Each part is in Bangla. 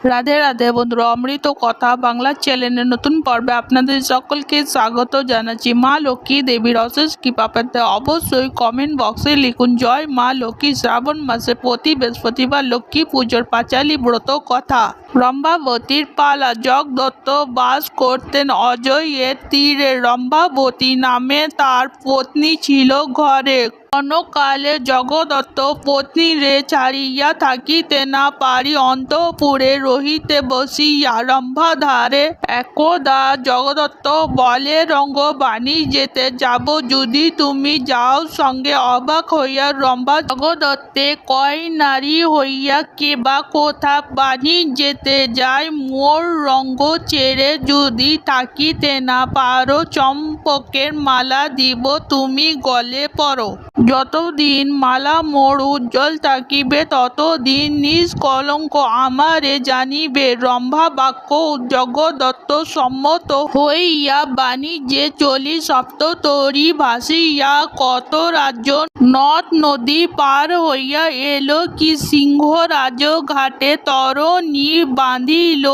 রাধে রাধে বন্ধুরা, অমৃত কথা বাংলা চ্যানেলের নতুন পর্বে আপনাদের সকলকে স্বাগত জানাচ্ছি। মা লক্ষ্মী দেবীর অশেষ কৃপা পেতে অবশ্যই কমেন্ট বক্সে লিখুন, জয় মা লক্ষ্মী শ্রাবণ মাসে প্রতি বৃহস্পতিবার লক্ষ্মী পুজোর পাঁচালী ব্রত কথা। রম্ভাবতীর পালা জগ দত্ত বাস করতেন অজয়ের তীরে। রম্ভাবতী নামে তার পত্নী ছিল ঘরে। ক্ষণকালে জগদত্ত পত্নী রে ছাড়িয়া থাকিতে না পারি, অন্তপুরে রহিতে বসিয়া রম্ভাধারে একদা জগদত্ত বলে রঙ্গ রঙ্গবাণী যেতে যাব যদি তুমি যাও সঙ্গে। অবাক হইয়া রম্ভা, জগদত্তে, কয় নারী হইয়া কে বা কোথা বাণী যেতে যায়? মোর রঙ্গ চেড়ে যদি থাকিতে না পারো, চম্পকের মালা দিব তুমি গলে পড়ো। যতদিন মালা মোর উজ্জ্বল থাকিবে, ততদিন নিষ্কলঙ্ক আমারে জানিবে, রম্ভা বাক্য জগদত্ত সম্মত হইয়া বাণিজ্যে চলি সপ্ততরী ভাসিয়া, কত রাজ্য নদ নদী পার হইয়া এলো কি সিংহরাজ ঘাটে তরণী বাঁধিল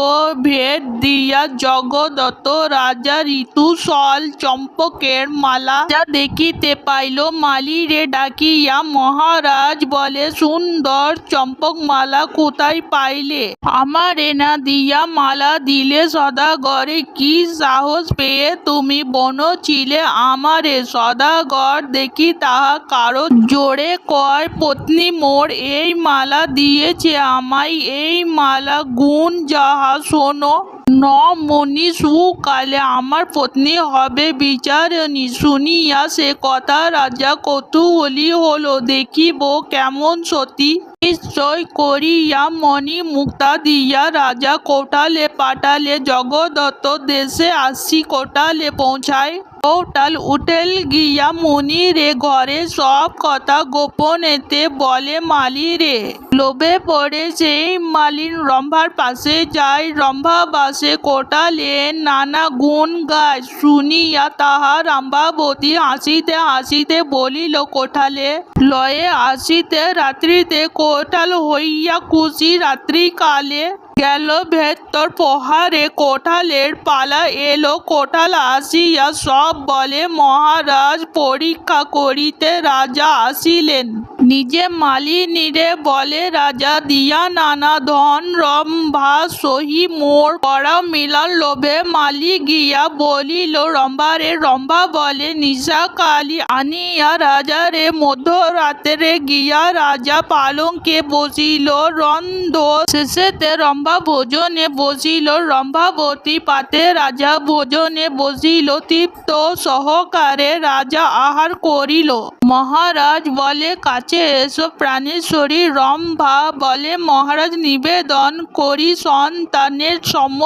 ভেদ দিয়া জগদত্ত রাজা ঋতুসল চম্পকের মালা যা দেখিতে পাইল, মালিরে ডাকিয়া মহারাজ বলে, সুন্দর চম্পক মালা কোথায় পাইলে? আমারে না দিয়া মালা দিলে সদাগরে কি সাহস পেয়ে তুমি বন ছিলে আমারে? সদাগর দেখি তাহা কারও জোরে কয়, পত্নী মোর এই মালা দিয়েছে আমায়, এই মালা গুণ যাহা শোনো। ন মনি সুকালে আমার পত্নী হবে বিচারণী। শুনিয়া সে কথা রাজা কৌতূহলী হলো, দেখিব কেমন সতী? নিশ্চয় করিয়া মণি মুক্তা দিয়া রাজা কোটালে পাটালে জগদত্ত দেশে আসি কোটালে পৌঁছায়। কোটাল উঠেল গিয়া মুনি রে ঘরে সব কথা গোপনেতে বলে মালি রে। লোভে পড়ে সেই মালিন রম্ভার পাশে যায়, রম্ভা বাসে কোটালে নানা গুণ গায়। শুনিয়া তাহা রম্ভাবতী হাসিতে হাসিতে বলিল কোঠালে লয়ে আসিতে, রাত্রিতে কোটাল হইয়া খুশি রাত্রিকালে গেল ভেতর প্রহারে, কোঠালের পালা এলো। কোঠাল আসিয়া সব বলে, মহারাজ, পরীক্ষা করিতে রাজা আসিলেন। নিজে মালিনীরে বলে, রাজা, দিয়া নানা ধন রম্ভা সহি মোর করা মিলন লোভে মালি গিয়া বলিল রম্ভারে রম্ভা বলে, নিশা কালী আনিয়া রাজারে মধ্যরাত্রে গিয়া রাজা পালঙ্কে বসিল রন্ধ শেষেতে রম্ভা ভোজনে বসিল রম্ভাবতী পাতে রাজা ভোজনে বসিল তৃপ্ত সহকারে রাজা আহার করিল। মহারাজ বলে, কাছে এসো প্রাণেশ্বরী রম্ভা বলে, মহারাজ নিবেদন করি, সন্তানের সম,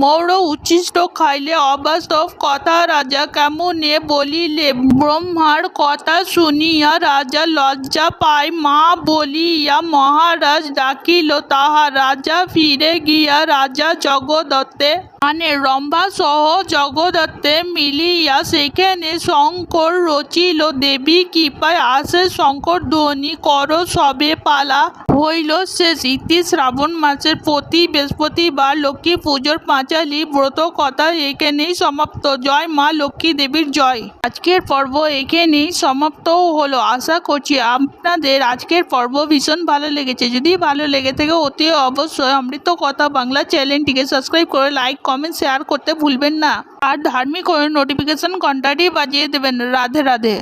মোর উচ্ছিষ্ট খাইলে অবাস্তব কথা রাজা কেমনে বলিলে? ব্রহ্মার কথা শুনিয়া রাজা লজ্জা পায়, মা বলিয়া মহারাজ ডাকিল তাহা। রাজা ফিরে গিয়া, রাজা জগদত্তে মানে রম্ভা সহ জগদত্তে মিলিয়া সেখানে শঙ্কর রচিল, দেবী কৃপায় আসে শঙ্কর ধ্বনি কর, সবে পালা হইল শেষ। ইতি শ্রাবণ মাসের প্রতি বৃহস্পতিবার লক্ষ্মী পুজোর পাঁচালী ব্রত কথা এখানেই সমাপ্ত। জয় মা লক্ষ্মী দেবীর জয়। আজকের পর্ব এখানেই সমাপ্ত হলো। আশা করছি আপনাদের আজকের পর্ব ভীষণ ভালো লেগেছে। যদি ভালো লেগে থাকে অতি অবশ্যই অমৃত কথা বাংলা চ্যানেলটিকে সাবস্ক্রাইব করে, লাইক কমেন্ট শেয়ার করতে ভুলবেন না আর ধার্মিক নোটিফিকেশন ঘন্টাটি বাজিয়ে দেবেন রাধে রাধে